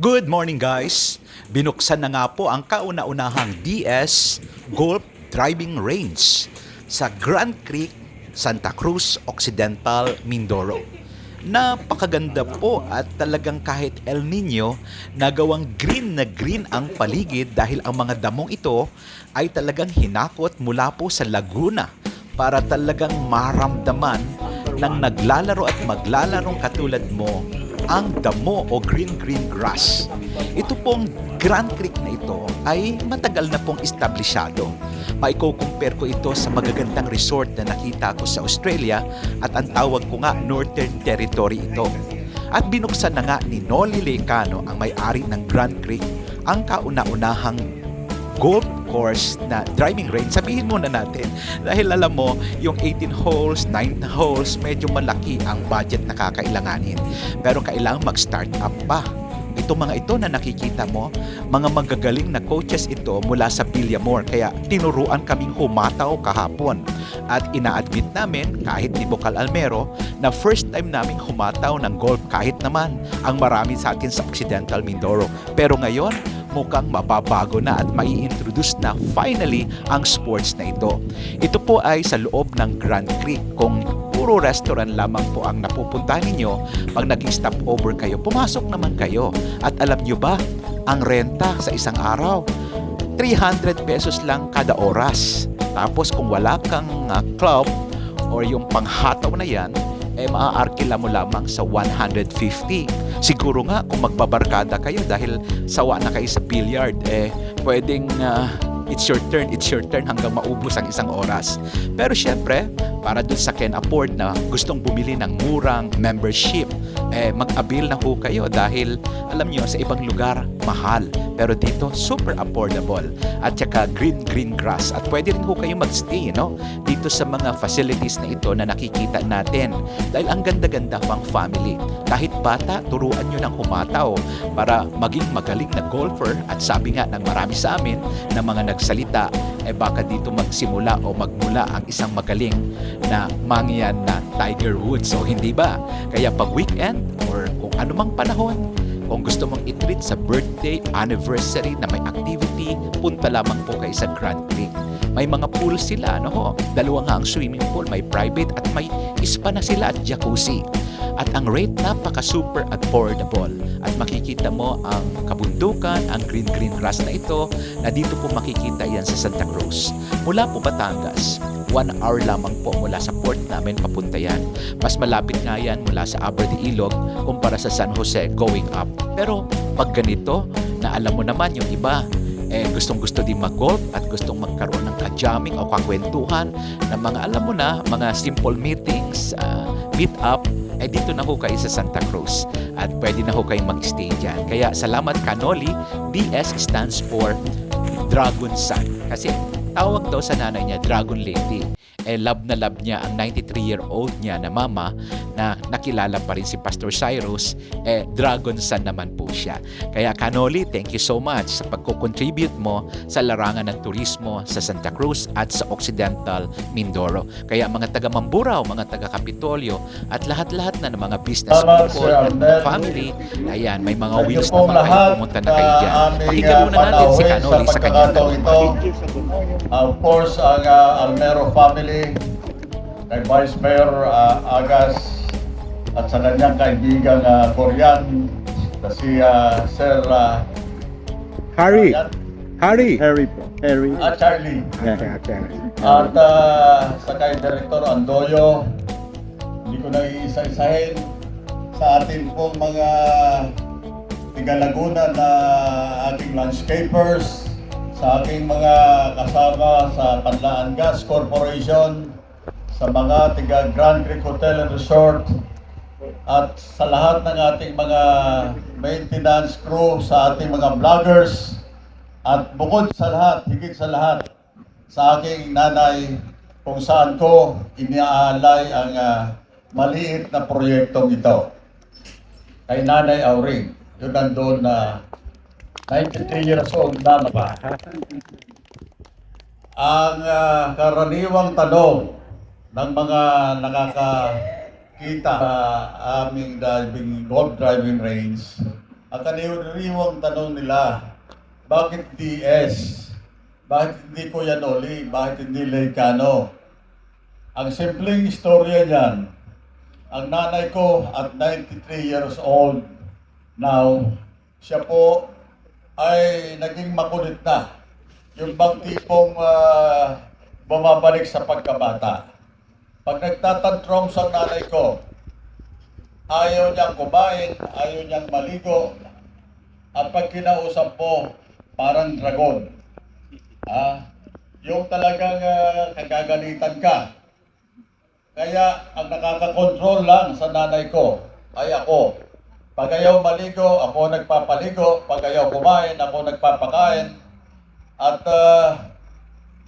Good morning guys! Binuksan na nga po ang kauna-unahang DS Golf Driving Range sa Grand Creek, Santa Cruz Occidental, Mindoro. Napakaganda po at talagang kahit El Nino, nagawang green na green ang paligid dahil ang mga damong ito ay talagang hinakot mula po sa Laguna para talagang maramdaman ng naglalaro at maglalarong katulad mo ang damo o green-green grass. Ito pong Grand Creek na ito ay matagal na pong establishado. Maiko-compare ko ito sa magagandang resort na nakita ko sa Australia at ang tawag ko nga Northern Territory ito. At binuksan na nga ni Noli Lecano ang may-ari ng Grand Creek ang kauna-unahang golf course na driving range. Sabihin muna natin, dahil alam mo, yung 18 holes, 9 holes, medyo malaki ang budget na kakailanganin. Pero kailangan mag-start up pa. Ito mga ito na nakikita mo, mga magagaling na coaches ito mula sa Villamor. Kaya tinuruan kaming humataw kahapon. At ina-admit namin, kahit ni Bokal Almero, na first time naming humataw ng golf kahit naman ang marami sa atin sa Occidental Mindoro. Pero ngayon, mukhang mababago na at mai-introduce na finally ang sports na ito. Ito po ay sa loob ng Grand Creek. Kung puro restaurant lamang po ang napupuntahan ninyo, pag naging stopover kayo, pumasok naman kayo. At alam nyo ba, ang renta sa isang araw, 300 pesos lang kada oras. Tapos kung wala kang uh, club or yung panghataw na yan, eh maaarkila mo lamang sa 150. Siguro nga kung magbabarkada kayo dahil sawa na kayo sa billiard, eh pwedeng uh, it's your turn, it's your turn hanggang maubos ang isang oras. Pero syempre, para dun sa can afford na gustong bumili ng murang membership, eh mag-avail na ho kayo dahil alam nyo sa ibang lugar mahal. Pero dito super affordable. At saka green green grass. At pwede rin ho kayo magstay no? Dito sa mga facilities na ito na nakikita natin. Dahil ang ganda-ganda pang family. Kahit bata turuan nyo ng humataw para maging magaling na golfer. At sabi nga ng marami sa amin na mga nagsalita eh baka dito magsimula o magmula ang isang magaling na mangyan na Tiger Woods o hindi ba kaya pag weekend or kung anumang panahon kung gusto mong i-treat sa birthday, anniversary na may activity, punta lamang po kayo sa Grand Creek. May mga pool sila, ano ho? Dalawa nga ang swimming pool, may private at may spa na sila at jacuzzi. At ang rate napaka super affordable. At makikita mo ang kabundukan, ang green-green grass na ito, na dito po makikita yan sa Santa Cruz. Mula po Batangas, one hour lamang po mula sa port namin papunta yan. Mas malapit nga yan mula sa Aberde Ilog kumpara sa San Jose going up. Pero pag ganito, na alam mo naman yung iba, eh, gustong gusto din mag-golf at gustong magkaroon ng ka-jamming o kakwentuhan ng mga alam mo na, mga simple meetings, uh, meet up, eh dito na ho kayo sa Santa Cruz at pwede na ho kayong mag-stay dyan. Kaya salamat Canoli, DS stands for Dragon Sun. Kasi tawag daw sa nanay niya Dragon Lady. Eh love na love niya ang 93-year-old niya na mama na nakilala pa rin si Pastor Cyrus, eh Dragon Son naman po siya. Kaya Canoli, thank you so much sa pagko-contribute mo sa larangan ng turismo sa Santa Cruz at sa Occidental Mindoro. Kaya mga taga Mamburao, mga taga Kapitolyo at lahat-lahat na ng mga business Salamat, people Sir at family, ayan, may mga po na mga kayo pumunta na kayo dyan. uh, muna natin si Canoli sa sa kanyang ito. Of course, ang uh, Almero family, kay Vice Mayor uh, Agas, at sa kanyang kaibigang uh, Korean, na si uh, Sir uh, Harry. Harry. Harry po. Harry. at Charlie. Yeah, okay. At uh, sa kay Director Andoyo, hindi ko na iisa-isahin sa ating pong mga tiga Laguna na ating landscapers, sa aking mga kasama sa Panlaan Gas Corporation, sa mga tiga Grand Creek Hotel and Resort, at sa lahat ng ating mga maintenance crew, sa ating mga vloggers, at bukod sa lahat, higit sa lahat, sa aking nanay kung saan ko iniaalay ang ah, maliit na proyektong ito. Kay Nanay Auring, yun nandun na 93 years old na ba? Ang ah, karaniwang tanong ng mga nakakakita sa aming driving, golf driving range ang kaniriwang tanong nila, bakit DS? Bakit hindi Kuya Noli? Bakit hindi Leicano? Ang simpleng istorya niyan, ang nanay ko at 93 years old now, siya po ay naging makulit na. Yung bang tipong ah, bumabalik sa pagkabata. Pag nagtatantrong sa nanay ko, ayaw niyang kumain, ayaw niyang maligo, at pag kinausap po, parang dragon. Ah, yung talagang ah, kagagalitan ka. Kaya ang nakakakontrol lang sa nanay ko ay ako. Pag ayaw maligo, ako nagpapaligo. Pag ayaw kumain, ako nagpapakain. At ah,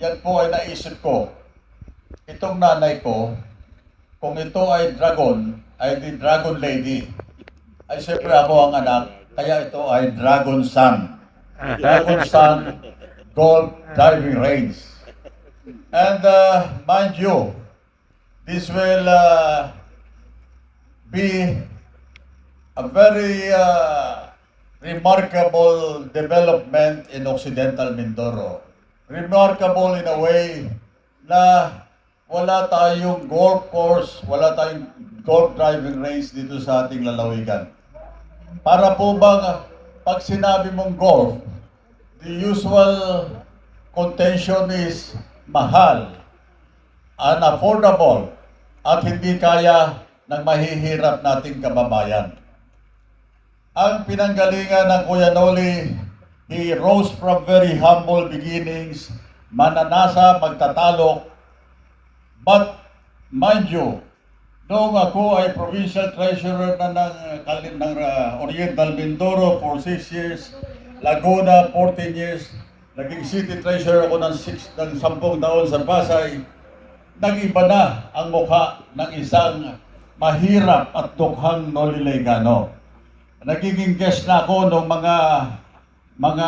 yan po ay naisip ko. Itong nanay ko, kung ito ay dragon, ay di dragon lady. Ay siyempre ako ang anak, kaya ito ay dragon son. Dragon son Gold Diving Range. And uh, mind you, this will uh, be a very uh, remarkable development in Occidental Mindoro. Remarkable in a way na wala tayong golf course, wala tayong golf driving range dito sa ating lalawigan. Para po bang pag sinabi mong golf, the usual contention is mahal, unaffordable, at hindi kaya ng mahihirap nating kababayan. Ang pinanggalingan ng Kuya Noli, he rose from very humble beginnings, mananasa, magtatalok, but mind you, noong ako ay provincial treasurer na ng, ng uh, Oriental Mindoro for 6 years, Laguna 14 years, naging city treasurer ako ng, 6, ng 10 taon sa Pasay, nag-iba na ang mukha ng isang mahirap at dukhang Noli Legano. Nagiging guest na ako ng mga mga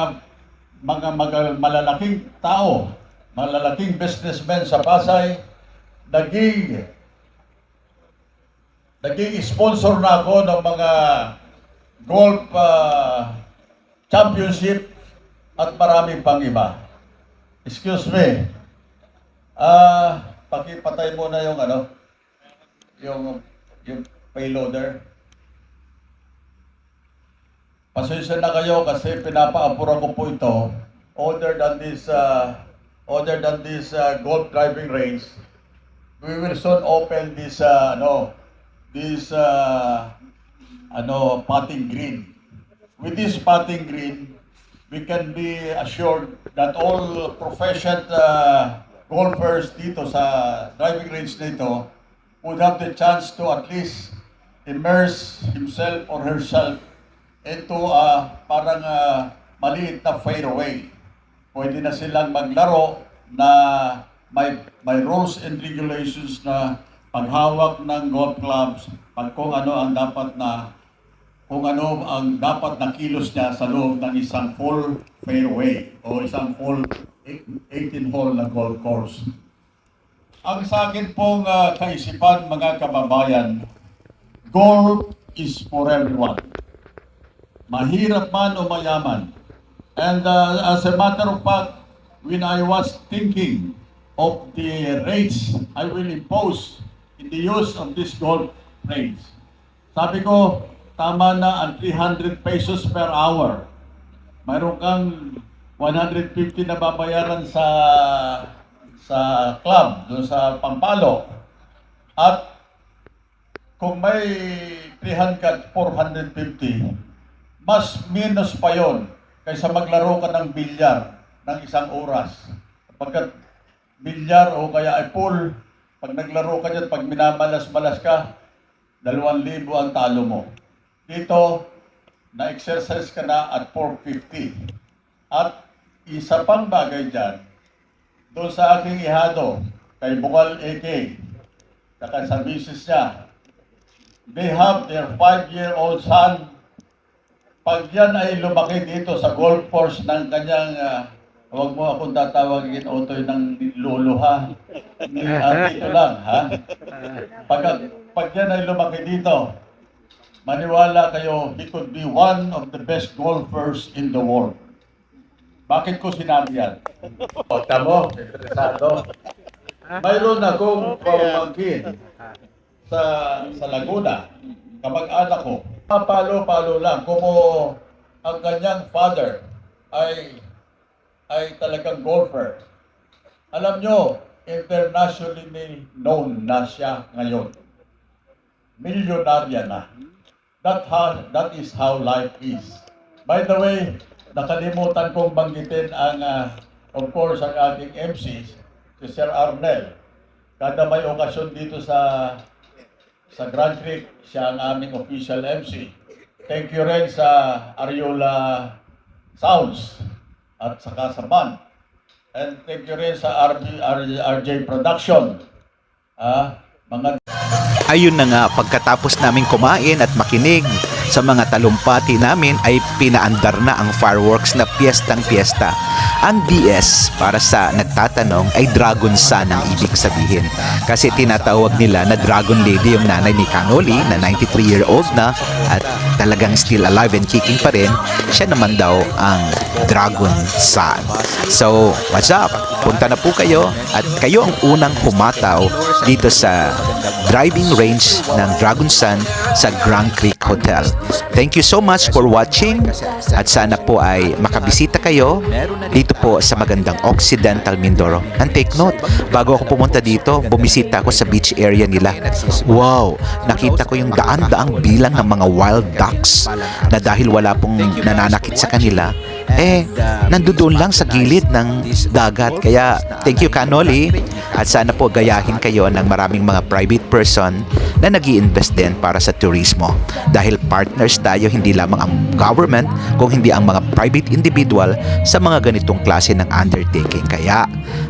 mga, mga malalaking tao, malalaking businessmen sa Pasay, naging naging sponsor na ako ng mga golf ah, championship at marami pang iba. Excuse me. Ah, pakipatay mo na yung ano, yung yung payloader. Pasensya na kayo kasi pinapaapura ko po ito. Other than this, uh, other than this uh, golf driving range, we will soon open this, uh, ano, this, uh, ano, putting green. With this putting green, we can be assured that all professional uh, golfers dito sa driving range nito would have the chance to at least immerse himself or herself into a parang uh, maliit na fairway. Pwede na silang maglaro na may, may rules and regulations na paghawak ng golf clubs, pag kung ano ang dapat na kung ano ang dapat na kilos niya sa loob ng isang full fairway o isang full 18 hole na golf course. Ang sa akin pong ah, kaisipan mga kababayan, golf is for everyone. Mahirap man o mayaman. And uh, as a matter of fact, when I was thinking of the rates I will impose in the use of this golf range, sabi ko, tama na ang 300 pesos per hour. Mayroon kang 150 na babayaran sa sa club, doon sa Pampalo. At kung may 300 450, mas minus pa yon kaysa maglaro ka ng bilyar ng isang oras. Pagkat bilyar o kaya ay pool, pag naglaro ka dyan, pag minamalas-malas ka, 2,000 ang talo mo. Dito, na-exercise ka na at 450. At isa pang bagay dyan, doon sa aking ihado, kay Bukal AK, saka sa misis niya, they have their five-year-old son. Pag yan ay lumaki dito sa golf course ng kanyang, uh, huwag mo akong tatawagin otoy ng lolo ha. Uh, dito lang ha. Pag, pag yan ay lumaki dito, maniwala kayo, he could be one of the best golfers in the world. Bakit ko sinabi yan? O, tamo, interesado. Mayroon akong pamangkin sa sa Laguna, kamag-anak ko. Palo-palo lang kung ang kanyang father ay ay talagang golfer. Alam nyo, internationally known na siya ngayon. Milyonarya na. That, how, that is how life is. By the way, nakalimutan kong banggitin ang, ah, of course, ang ating MC, si Sir Arnel. Kada may okasyon dito sa sa Grand Creek, siya ang aming official MC. Thank you rin sa Ariola Sounds at sa band. And thank you rin sa RJ, RJ Production. Ah, mga Ayun na nga, pagkatapos namin kumain at makinig sa mga talumpati namin ay pinaandar na ang fireworks na piyestang piyesta. Ang DS, para sa nagtatanong, ay Dragon Sun ang ibig sabihin. Kasi tinatawag nila na Dragon Lady yung nanay ni Kanoli na 93-year-old na at talagang still alive and kicking pa rin. Siya naman daw ang Dragon Sun. So, what's up? Punta na po kayo at kayo ang unang pumataw dito sa driving range ng Dragon Sun sa Grand Creek Hotel. Thank you so much for watching at sana po ay makabisita kayo dito po sa magandang Occidental Mindoro. And take note, bago ako pumunta dito, bumisita ako sa beach area nila. Wow! Nakita ko yung daan-daang bilang ng mga wild ducks na dahil wala pong nananakit sa kanila, eh, nandoon lang sa gilid ng dagat. Kaya, thank you Kanoli. At sana po gayahin kayo ng maraming mga private person na nag invest din para sa turismo. Dahil partners tayo, hindi lamang ang government, kung hindi ang mga private individual sa mga ganitong klase ng undertaking. Kaya,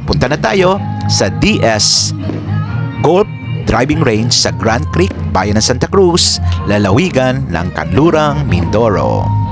punta na tayo sa DS Golf Driving Range sa Grand Creek, Bayan ng Santa Cruz, lalawigan ng Kanlurang, Mindoro.